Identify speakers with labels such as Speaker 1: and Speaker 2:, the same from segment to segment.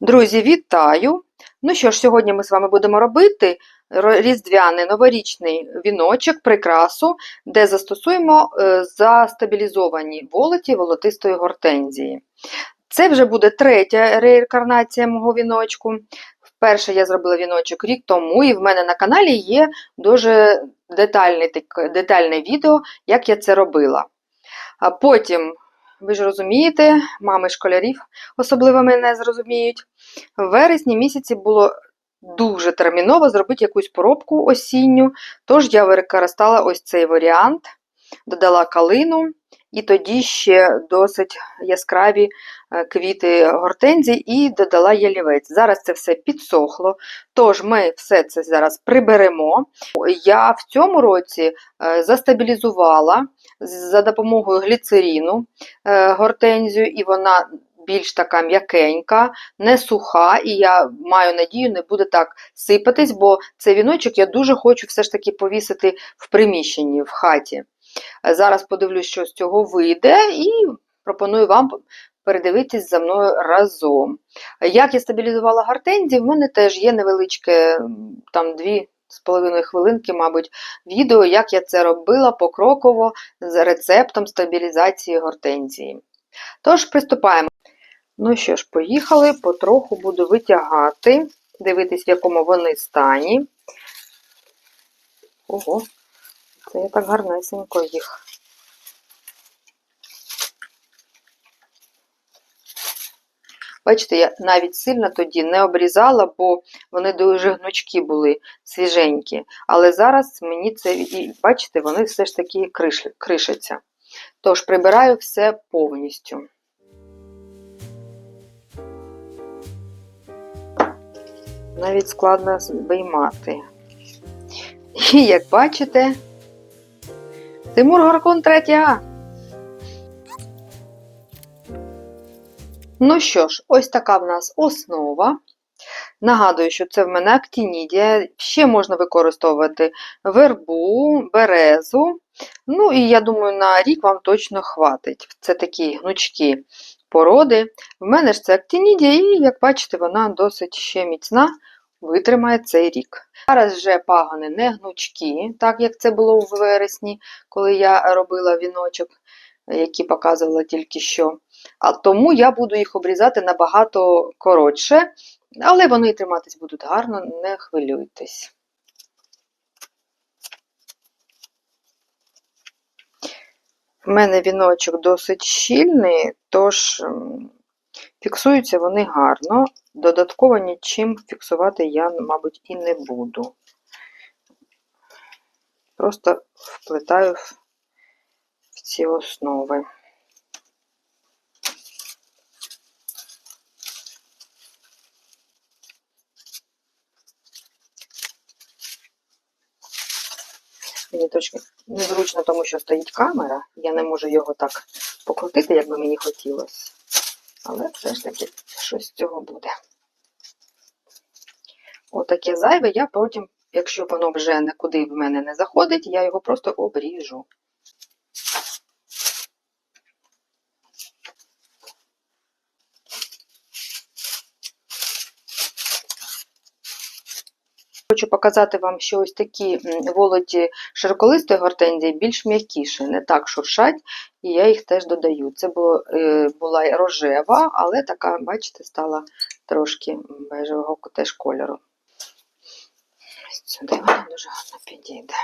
Speaker 1: Друзі, вітаю! Ну що ж, сьогодні ми з вами будемо робити різдвяний новорічний віночок, прикрасу, де застосуємо е, застабілізовані волоті волотистої гортензії. Це вже буде третя реінкарнація мого віночку. Вперше я зробила віночок рік тому, і в мене на каналі є дуже детальне, детальне відео, як я це робила. Потім, ви ж розумієте, мами школярів особливо мене зрозуміють. В вересні місяці було дуже терміново зробити якусь поробку осінню, тож я використала ось цей варіант, додала калину і тоді ще досить яскраві е, квіти гортензій і додала ялівець. Зараз це все підсохло, тож ми все це зараз приберемо. Я в цьому році е, застабілізувала за допомогою гліцеріну е, гортензію, і вона більш така м'якенька, не суха, і я маю надію, не буде так сипатись, бо цей віночок я дуже хочу все ж таки повісити в приміщенні, в хаті. Зараз подивлюсь, що з цього вийде, і пропоную вам передивитись за мною разом. Як я стабілізувала гортензії, в мене теж є невеличке, там дві з половиною хвилинки, мабуть, відео, як я це робила покроково з рецептом стабілізації гортензії. Тож, приступаємо. Ну що ж, поїхали, потроху буду витягати, дивитись, в якому вони стані. Ого, це я так гарнесенько їх. Бачите, я навіть сильно тоді не обрізала, бо вони дуже гнучкі були, свіженькі. Але зараз мені це, і бачите, вони все ж таки кришаться. Тож прибираю все повністю. навіть складно виймати. І як бачите, Тимур Горкон 3А. Ну що ж, ось така в нас основа. Нагадую, що це в мене актінідія. Ще можна використовувати вербу, березу. Ну і я думаю, на рік вам точно хватить. Це такі гнучкі породи. В мене ж це актінідія, і, як бачите, вона досить ще міцна, витримає цей рік. Зараз вже пагони не гнучкі, так як це було в вересні, коли я робила віночок, який показувала тільки що. А тому я буду їх обрізати набагато коротше, але вони триматись будуть гарно, не хвилюйтесь. В мене віночок досить щільний, тож фіксуються вони гарно. Додатково нічим фіксувати я, мабуть, і не буду. Просто вплетаю в ці основи. Мені точно незручно, тому що стоїть камера. Я не можу його так покрутити, як би мені хотілося. Але все ж таки щось з цього буде. Отаке зайве, я потім, якщо воно вже нікуди в мене не заходить, я його просто обріжу. Хочу показати вам, що ось такі волоті широколистої гортензії більш м'якіші, не так шуршать, і я їх теж додаю. Це було, е, була рожева, але така, бачите, стала трошки бежевого теж кольору. Ось Сюди вона дуже гарно підійде.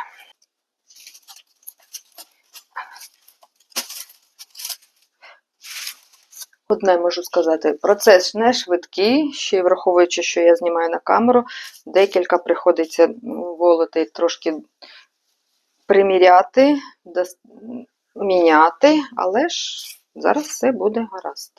Speaker 1: Одне можу сказати, процес не швидкий, ще й враховуючи, що я знімаю на камеру, декілька приходиться волоти трошки приміряти, міняти, але ж зараз все буде гаразд.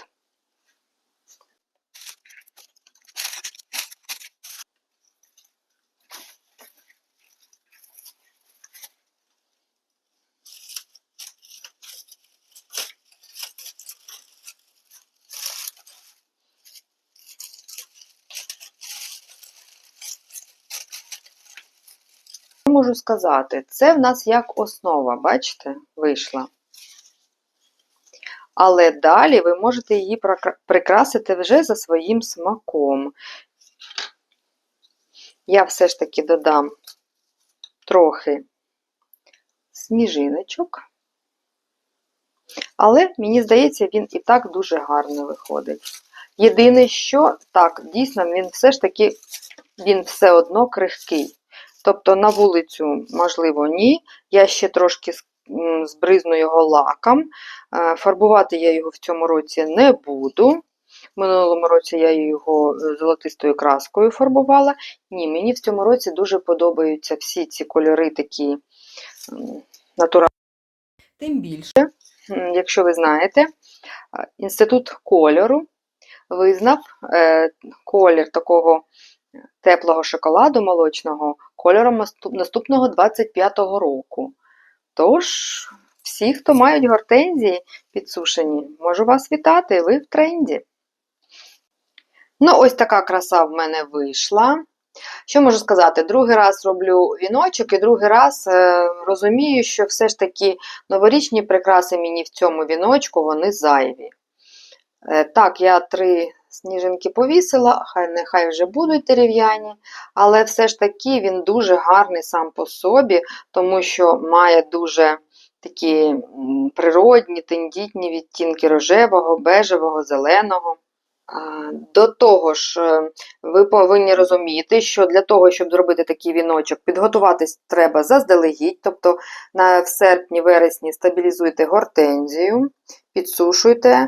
Speaker 1: Можу сказати? Це в нас як основа, бачите, вийшла. Але далі ви можете її прикрасити вже за своїм смаком. Я все ж таки додам трохи сніжиночок. Але мені здається, він і так дуже гарно виходить. Єдине, що так, дійсно, він все ж таки він все одно крихкий. Тобто на вулицю, можливо, ні. Я ще трошки збризну його лаком. Е, Фарбувати я його в цьому році не буду. Минулому році я його е, золотистою краскою фарбувала. Ні, мені в цьому році дуже подобаються всі ці кольори такі натуральні. Тим більше, якщо ви знаєте, е, Інститут кольору визнав е, колір такого теплого шоколаду молочного кольором наступного 25-го року. Тож, всі, хто мають гортензії підсушені, можу вас вітати, ви в тренді. Ну, ось така краса в мене вийшла. Що можу сказати? Другий раз роблю віночок і другий раз е, розумію, що все ж таки новорічні прикраси мені в цьому віночку вони зайві. Е, так, я три сніжинки повісила, хай нехай вже будуть дерев'яні, але все ж таки він дуже гарний сам по собі, тому що має дуже такі природні, тендітні відтінки рожевого, бежевого, зеленого. До того ж, е, ви повинні розуміти, що для того, щоб зробити такий віночок, підготуватись треба заздалегідь, тобто на в серпні-вересні стабілізуйте гортензію, підсушуйте,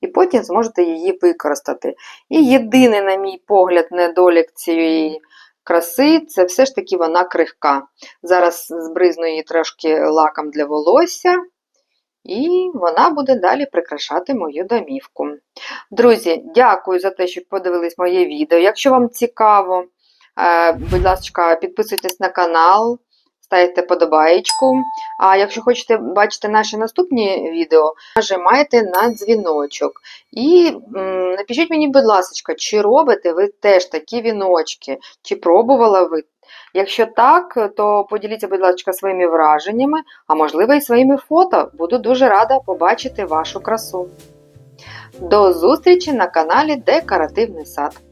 Speaker 1: і потім зможете її використати. І єдиний, на мій погляд, недолік цієї краси це все ж таки вона крихка. Зараз збризну її трошки лаком для волосся. І вона буде далі прикрашати мою домівку. Друзі, дякую за те, що подивились моє відео. Якщо вам цікаво, е, будь ласка, підписуйтесь на канал, ставте подобаєчку. А якщо хочете бачити наші наступні відео, нажимайте на дзвіночок. І м, напишіть мені, будь ласка, чи робите ви теж такі віночки, чи пробувала ви. Якщо так, то поділіться, будь ласка, своїми враженнями, а можливо і своїми фото. Буду дуже рада побачити вашу красу. До зустрічі на каналі Декоративний сад.